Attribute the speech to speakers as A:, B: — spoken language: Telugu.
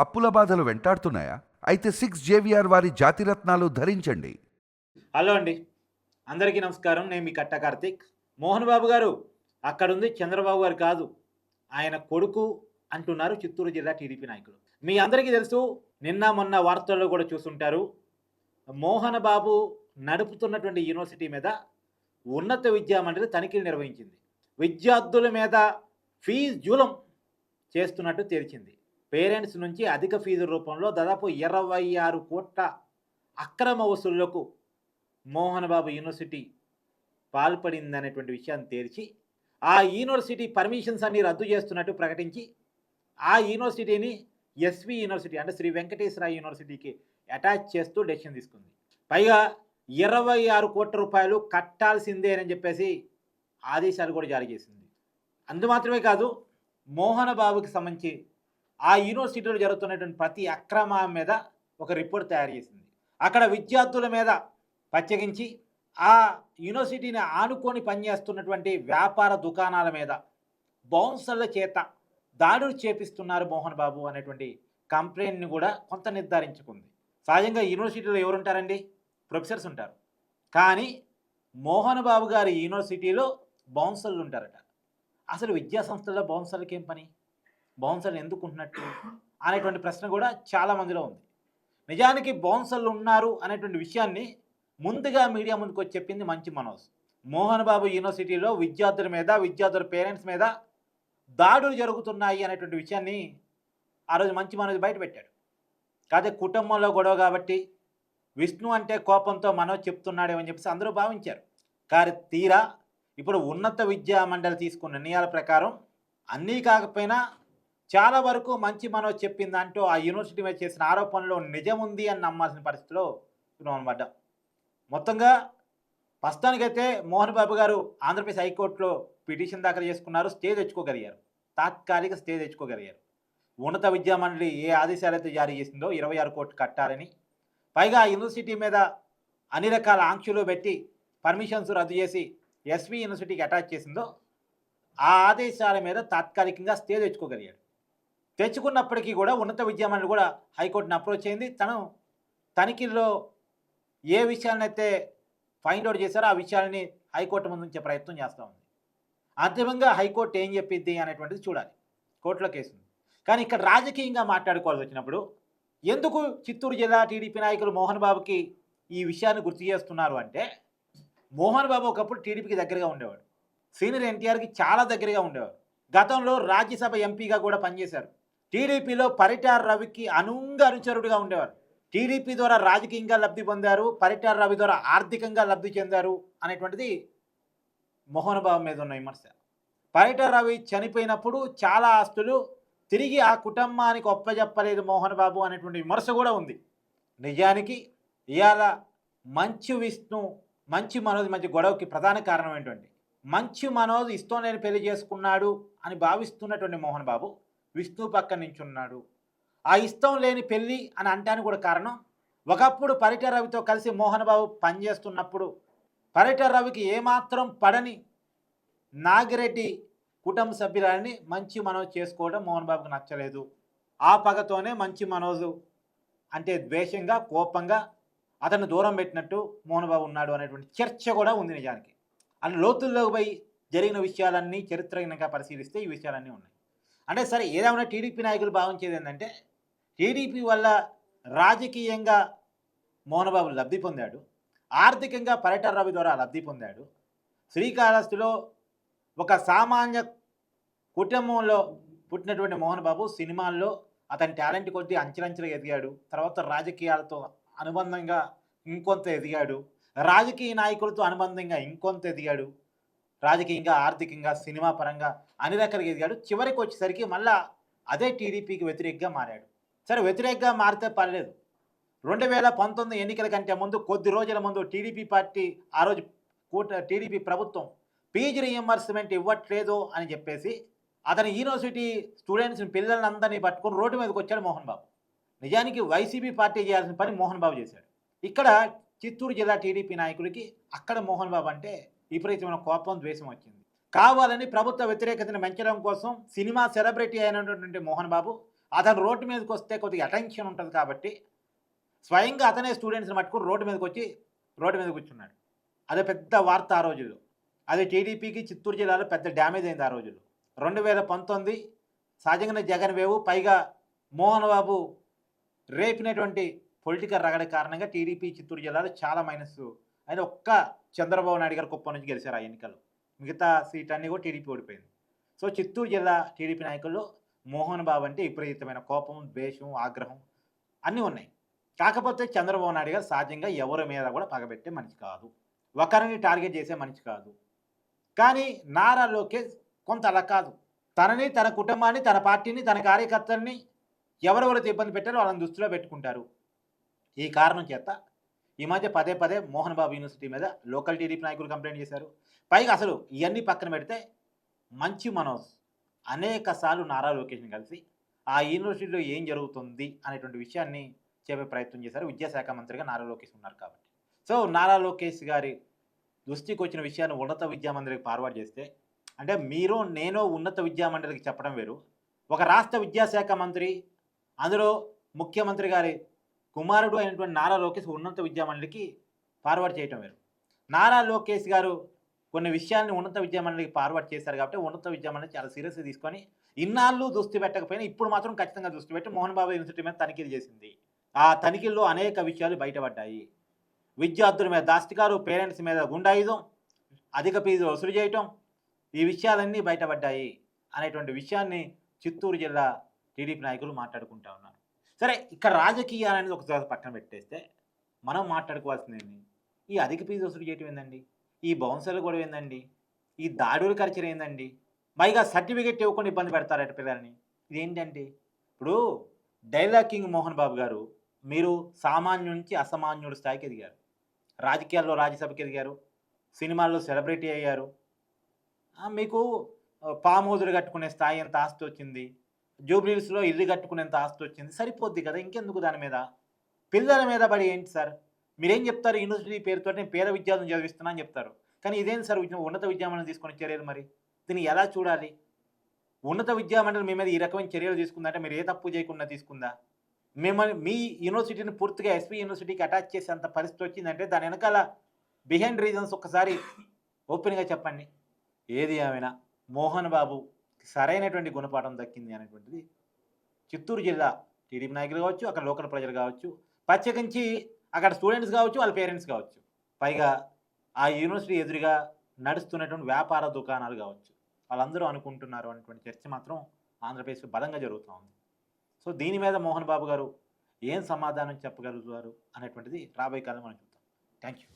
A: అప్పుల బాధలు వెంటాడుతున్నాయా? అయితే సిక్స్ జేవిఆర్ వారి జాతిరత్నాలు ధరించండి.
B: హలో అండి. అందరికీ నమస్కారం. నేను మీ కట్ట కార్తిక్. మోహన్ బాబు గారు అక్కడుంది చంద్రబాబు గారు కాదు. ఆయన కొడుకు అంటున్నారు చిత్తూరు జిల్లా టీడీపీ నాయకులు. మీ అందరికీ తెలుసు నిన్న మొన్న వార్తల్లో కూడా చూస్తుంటారు మోహన్ బాబు నడుపుతున్నటువంటి యూనివర్సిటీ మీద ఉన్నత విద్యా మండలి తనిఖీలు నిర్వహించింది. విద్యార్థుల మీద ఫీజు జూలం చేస్తున్నట్టు తేల్చింది. పేరెంట్స్ నుంచి అధిక ఫీజు రూపంలో దాదాపు ఇరవై ఆరు కోట్ల అక్రమ వసూళ్ళకు మోహన్ బాబు యూనివర్సిటీ పాల్పడిందనేటువంటి విషయాన్ని తేల్చి ఆ యూనివర్సిటీ పర్మిషన్స్ అన్ని రద్దు చేస్తున్నట్టు ప్రకటించి ఆ యూనివర్సిటీని ఎస్వి యూనివర్సిటీ అంటే శ్రీ వెంకటేశ్వర యూనివర్సిటీకి అటాచ్ చేస్తూ డెసిషన్ తీసుకుంది. పైగా ఇరవై ఆరు కోట్ల రూపాయలు కట్టాల్సిందే అని చెప్పేసి ఆదేశాలు కూడా జారీ చేసింది. అందు మాత్రమే కాదు మోహన బాబుకి సంబంధించి ఆ యూనివర్సిటీలో జరుగుతున్నటువంటి ప్రతి అక్రమం మీద ఒక రిపోర్ట్ తయారు చేసింది. అక్కడ విద్యార్థుల మీద ప్రత్యేకించి ఆ యూనివర్సిటీని ఆనుకొని పనిచేస్తున్నటువంటి వ్యాపార దుకాణాల మీద బౌన్సర్ల చేత దాడులు చేపిస్తున్నారు మోహన్ బాబు అనేటువంటి కంప్లైంట్ని కూడా కొంత నిర్ధారించుకుంది. సహజంగా యూనివర్సిటీలో ఎవరుంటారండి? ప్రొఫెసర్స్ ఉంటారు. కానీ మోహన్ బాబు గారి యూనివర్సిటీలో బౌన్సర్లు ఉంటారట. అసలు విద్యా సంస్థల్లో బౌన్సర్లకి ఏం పని? బౌన్సర్లు ఎందుకు ఉంటున్నట్టు అనేటువంటి ప్రశ్న కూడా చాలా మందిలో ఉంది. నిజానికి బౌన్సర్లు ఉన్నారు అనేటువంటి విషయాన్ని ముందుగా మీడియా ముందుకు వచ్చి చెప్పింది మంచి మనోజ్. మోహన్ బాబు యూనివర్సిటీలో విద్యార్థుల మీద విద్యార్థుల పేరెంట్స్ మీద దాడులు జరుగుతున్నాయి అనేటువంటి విషయాన్ని ఆ రోజు మంచి మనోజ్ బయట పెట్టాడు. కాదే కుటుంబంలో గొడవ కాబట్టి విష్ణు అంటే కోపంతో మనోజ్ చెప్తున్నాడేమని చెప్పేసి అందరూ భావించారు. కానీ తీరా ఇప్పుడు ఉన్నత విద్యా మండలి తీసుకున్న నిర్ణయాల ప్రకారం అన్నీ కాకపోయినా చాలా వరకు మంచి మనోజ్ చెప్పింది అంటూ ఆ యూనివర్సిటీ మీద చేసిన ఆరోపణలో నిజం ఉంది అని నమ్మాల్సిన పరిస్థితిలో ఉన్నాం మొత్తంగా ప్రస్తుతానికైతే మోహన్ బాబు గారు ఆంధ్రప్రదేశ్ హైకోర్టులో పిటిషన్ దాఖలు చేసుకున్నారు స్టే తెచ్చుకోగలిగారు. తాత్కాలిక స్టే తెచ్చుకోగలిగారు. ఉన్నత విద్యా మండలి ఏ ఆదేశాలు అయితే జారీ చేసిందో ఇరవై ఆరు కోట్లు కట్టాలని పైగా ఆ యూనివర్సిటీ మీద అన్ని రకాల ఆంక్షలు పెట్టి పర్మిషన్స్ రద్దు చేసి ఎస్వి యూనివర్సిటీకి అటాచ్ చేసిందో ఆ ఆదేశాల మీద తాత్కాలికంగా స్టే తెచ్చుకోగలిగాడు. తెచ్చుకున్నప్పటికీ కూడా ఉన్నత విద్యామండలి కూడా హైకోర్టును అప్రోచ్ అయింది. తను తనిఖీల్లో ఏ విషయాలనైతే ఫైండ్ అవుట్ చేశారో ఆ విషయాలని హైకోర్టు ముందు ఉంచే ప్రయత్నం చేస్తూ ఉంది. అంతిమంగా హైకోర్టు ఏం చెప్పింది అనేటువంటిది చూడాలి. కోర్టులో కేసు కానీ ఇక్కడ రాజకీయంగా మాట్లాడుకోవాల్సి వచ్చినప్పుడు ఎందుకు చిత్తూరు జిల్లా టీడీపీ నాయకులు మోహన్ బాబుకి ఈ విషయాన్ని గుర్తు చేస్తున్నారు అంటే మోహన్ బాబు ఒకప్పుడు టీడీపీకి దగ్గరగా ఉండేవాడు. సీనియర్ ఎన్టీఆర్కి చాలా దగ్గరగా ఉండేవాడు. గతంలో రాజ్యసభ ఎంపీగా కూడా పనిచేశారు. టీడీపీలో పరిటార్ రవికి అనుంగ అనుచరుడుగా ఉండేవారు. టీడీపీ ద్వారా రాజకీయంగా లబ్ధి పొందారు పరిటార్ రవి ద్వారా ఆర్థికంగా లబ్ధి చెందారు అనేటువంటిది మోహన్ బాబు మీద ఉన్న విమర్శ. పరిటార్ రవి చనిపోయినప్పుడు చాలా ఆస్తులు తిరిగి ఆ కుటుంబానికి ఒప్పజెప్పలేదు మోహన్ బాబు అనేటువంటి విమర్శ కూడా ఉంది. నిజానికి ఇవాళ మంచు విష్ణు మంచి మనోజ్ మధ్య గొడవకి ప్రధాన కారణం ఏంటంటే మంచు మనోజ్ ఇష్టం నేను పెళ్ళి చేసుకున్నాడు అని భావిస్తున్నటువంటి మోహన్ బాబు విష్ణు పక్క నించున్నాడు. ఆ ఇష్టం లేని పెళ్ళి అని అంటానికి కూడా కారణం? ఒకప్పుడు పరిట రవితో కలిసి మోహన్ బాబు పనిచేస్తున్నప్పుడు పరిట రవికి ఏమాత్రం పడని నాగిరెడ్డి కుటుంబ సభ్యులని మంచి మనోజ్ చేసుకోవడం మోహన్ బాబుకు నచ్చలేదు. ఆ పగతోనే మంచి మనోజు అంటే ద్వేషంగా కోపంగా అతను దూరం పెట్టినట్టు మోహన్ బాబు ఉన్నాడు అనేటువంటి చర్చ కూడా ఉంది నిజానికి. అని లోతుల్లోకి పోయి జరిగిన విషయాలన్నీ చరిత్రగా పరిశీలిస్తే ఈ విషయాలన్నీ ఉన్నాయి. అంటే సరే ఏదేమైనా టీడీపీ నాయకులు భావించేది ఏంటంటే టీడీపీ వల్ల రాజకీయంగా మోహనబాబు లబ్ధి పొందాడు ఆర్థికంగా పర్యటన రవి ద్వారా లబ్ధి పొందాడు శ్రీకాళహస్తిలో ఒక సామాన్య కుటుంబంలో పుట్టినటువంటి మోహన్ బాబు సినిమాల్లో అతని టాలెంట్ కొద్దీ అంచెలంచెలుగా ఎదిగాడు తర్వాత రాజకీయాలతో అనుబంధంగా ఇంకొంత ఎదిగాడు రాజకీయ నాయకులతో అనుబంధంగా ఇంకొంత ఎదిగాడు రాజకీయంగా ఆర్థికంగా సినిమా పరంగా అన్ని రకాలుగా ఎదిగాడు. చివరికి వచ్చేసరికి మళ్ళా అదే టీడీపీకి వ్యతిరేకంగా మారాడు. సరే వ్యతిరేకంగా మారితే పర్లేదు. రెండు వేల పంతొమ్మిది ఎన్నికల కంటే ముందు కొద్ది రోజుల ముందు టీడీపీ పార్టీ ఆ రోజు కూట టీడీపీ ప్రభుత్వం పీజీ రియంబర్స్మెంట్ ఇవ్వట్లేదు అని చెప్పేసి అతని యూనివర్సిటీ స్టూడెంట్స్ పిల్లలందరినీ పట్టుకుని రోడ్డు మీదకి వచ్చాడు మోహన్ బాబు. నిజానికి వైసీపీ పార్టీ చేయాల్సిన పని మోహన్ బాబు చేశాడు. ఇక్కడ చిత్తూరు జిల్లా టీడీపీ నాయకులకి అక్కడ మోహన్ బాబు అంటే విపరీతమైన కోపం ద్వేషం వచ్చింది. కావాలని ప్రభుత్వ వ్యతిరేకతను పెంచడం కోసం సినిమా సెలబ్రిటీ అయినటువంటి మోహన్ బాబు అతను రోడ్డు మీదకి వస్తే కొద్దిగా అటెన్షన్ ఉంటుంది కాబట్టి స్వయంగా అతనే స్టూడెంట్స్ని పట్టుకుని రోడ్డు మీదకి వచ్చి రోడ్డు మీద కూర్చున్నాడు. అదే పెద్ద వార్త ఆ రోజుల్లో. అదే టీడీపీకి చిత్తూరు జిల్లాలో పెద్ద డ్యామేజ్ అయింది ఆ రోజుల్లో. రెండు వేల పంతొమ్మిది సహజంగానే జగన్ వేవు పైగా మోహన్ బాబు రేపినటువంటి పొలిటికల్ రగడ కారణంగా టీడీపీ చిత్తూరు జిల్లాలో చాలా మైనస్ ఆయన ఒక్క చంద్రబాబు నాయుడు గారు కుప్పం నుంచి గెలిచారు ఆ ఎన్నికలు మిగతా సీట్ అన్నీ కూడా టీడీపీ ఓడిపోయింది. సో చిత్తూరు జిల్లా టీడీపీ నాయకుల్లో మోహన్ బాబు అంటే విపరీతమైన కోపం ద్వేషం ఆగ్రహం అన్నీ ఉన్నాయి. కాకపోతే చంద్రబాబు నాయుడు గారు సహజంగా ఎవరి మీద కూడా పగబెట్టే మనిషి కాదు. ఒకరిని టార్గెట్ చేసే మనిషి కాదు. కానీ నారా లోకేష్ కొంత అలా కాదు. తనని తన కుటుంబాన్ని తన పార్టీని తన కార్యకర్తల్ని ఎవరెవరైతే ఇబ్బంది పెట్టారో వాళ్ళని దృష్టిలో పెట్టుకుంటారు. ఈ కారణం చేత ఈ మధ్య పదే పదే మోహన్ బాబు యూనివర్సిటీ మీద లోకల్ టీడీపీ నాయకులు కంప్లైంట్ చేశారు. పైగా అసలు ఇవన్నీ పక్కన పెడితే మంచి మనోజ్ అనేక సార్లు నారా లోకేష్ని కలిసి ఆ యూనివర్సిటీలో ఏం జరుగుతుంది అనేటువంటి విషయాన్ని చెప్పే ప్రయత్నం చేశారు. విద్యాశాఖ మంత్రిగా నారా లోకేష్ ఉన్నారు కాబట్టి. సో నారా లోకేష్ గారి దృష్టికి వచ్చిన విషయాన్ని ఉన్నత విద్యామండలికి ఫార్వర్డ్ చేస్తే అంటే మీరు నేను ఉన్నత విద్యామండలికి చెప్పడం వేరు. ఒక రాష్ట్ర విద్యాశాఖ మంత్రి అందులో ముఖ్యమంత్రి గారి కుమారుడు అయినటువంటి నారా లోకేష్ ఉన్నత విద్యామండలికి ఫార్వర్డ్ చేయటం వేరు. నారా లోకేష్ గారు కొన్ని విషయాల్ని ఉన్నత విద్యామండలికి ఫార్వర్డ్ చేశారు కాబట్టి ఉన్నత విద్యామండలి చాలా సీరియస్గా తీసుకొని ఇన్నాళ్ళు దృష్టి పెట్టకపోయినా ఇప్పుడు మాత్రం ఖచ్చితంగా దృష్టి పెట్టి మోహన్ బాబు యూనివర్సిటీ మీద తనిఖీలు చేసింది. ఆ తనిఖీల్లో అనేక విషయాలు బయటపడ్డాయి. విద్యార్థుల మీద దాస్తికారు పేరెంట్స్ మీద గుండాయుధం అధిక ఫీజు వసూలు చేయటం ఈ విషయాలన్నీ బయటపడ్డాయి అనేటువంటి విషయాన్ని చిత్తూరు జిల్లా టీడీపీ నాయకులు మాట్లాడుకుంటా ఉన్నారు. సరే ఇక్కడ రాజకీయాలు అనేది ఒకసారి పక్కన పెట్టేస్తే మనం మాట్లాడుకోవాల్సింది ఏంటి ఈ అధిక ఫీజు వసూలు చేయటం ఏందండి? ఈ బౌన్సర్లు కూడా ఏందండి? ఈ దాడులు ఖర్చులు ఏందండి? పైగా సర్టిఫికెట్ ఇవ్వకుండా ఇబ్బంది పెడతారట పిల్లల్ని. ఇదేంటండి ఇప్పుడు డైలాగ్ కింగ్ మోహన్ బాబు గారు మీరు సామాన్యుడి నుంచి అసామాన్యుడి స్థాయికి ఎదిగారు. రాజకీయాల్లో రాజ్యసభకి ఎదిగారు. సినిమాల్లో సెలబ్రిటీ అయ్యారు. మీకు ఆ, కట్టుకునే స్థాయి ఎంత ఆస్తి వచ్చింది? జూబ్లీస్లో ఇల్లు కట్టుకునేంత ఆస్తి వచ్చింది. సరిపోద్ది కదా ఇంకెందుకు దాని మీద? పిల్లల మీద పడి ఏంటి సార్? మీరేం చెప్తారు? యూనివర్సిటీ పేరుతో నేను పేద విద్యార్థులను చదివిస్తున్నా అని చెప్తారు. కానీ ఇదేం సార్? ఉన్నత విద్యామండలి తీసుకునే చర్యలు మరి? దీన్ని ఎలా చూడాలి? ఉన్నత విద్యామండలి మీ మీద ఈ రకమైన చర్యలు తీసుకుందంటే మీరు ఏ తప్పు చేయకుండా తీసుకుందా? మిమ్మల్ని మీ యూనివర్సిటీని పూర్తిగా ఎస్పీ యూనివర్సిటీకి అటాచ్ చేసేంత పరిస్థితి వచ్చిందంటే దాని వెనకాల బిహైండ్ రీజన్స్ ఒక్కసారి ఓపెన్గా చెప్పండి. ఏది ఏమైనా మోహన్ బాబు. సరైనటువంటి గుణపాఠం దక్కింది అనేటువంటిది చిత్తూరు జిల్లా టీడీపీ నాయకులు కావచ్చు అక్కడ లోకల్ ప్రజలు కావచ్చు ప్రత్యేకించి అక్కడ స్టూడెంట్స్ కావచ్చు వాళ్ళ పేరెంట్స్ కావచ్చు. పైగా ఆ యూనివర్సిటీ ఎదురుగా నడుస్తున్నటువంటి వ్యాపార దుకాణాలు కావచ్చు. వాళ్ళందరూ అనుకుంటున్నారు అనేటువంటి చర్చ మాత్రం ఆంధ్రప్రదేశ్లో బలంగా జరుగుతూ ఉంది. సో దీని మీద మోహన్ బాబు గారు ఏం సమాధానం చెప్పగలుగుతారు అనేటువంటిది రాబోయే కాలం మనం చూద్దాం. Thank you